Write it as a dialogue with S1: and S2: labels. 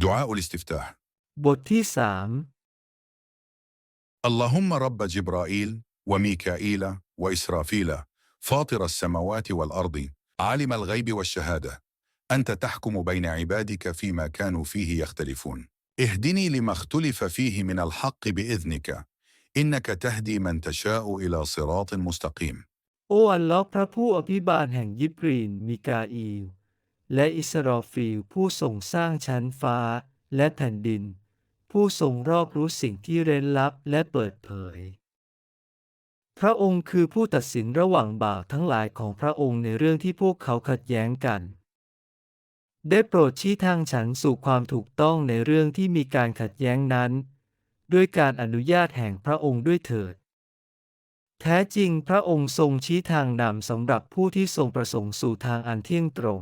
S1: دعاء الاستفتاح
S2: บทที่สาม
S1: اللهم رب جبرائيل وميكائيل وإسرافيل فاطر السماوات والأرض عالم الغيب والشهادة أنت تحكم بين عبادك فيما كانوا فيه يختلفون اهدني لما اختلف فيه من الحق بإذنك إنك تهدي من تشاء إلى صراط مستقيم
S2: โอ้อัลลอฮ์พระผู้อภิบาลแห่งยิบรีนมิกาอีล และอิสรอฟีลผู้ทรงสร้างชั้นฟ้าและแผ่นดิน ผู้ทรงรอบรู้สิ่งที่เร้นลับและเปิดเผย พระองค์คือผู้ตัดสินระหว่างบ่าวทั้งหลายของพระองค์ในเรื่องที่พวกเขาขัดแย้งกันได้โปรดชี้ทางฉันสู่ความถูกต้องในเรื่องที่มีการขัดแย้งนั้น ด้วยการอนุญาตแห่งพระองค์ด้วยเถิด แท้จริงพระองค์ทรงชี้ทางนำสำหรับผู้ที่ทรงประสงค์สู่ทางอันเที่ยงตรง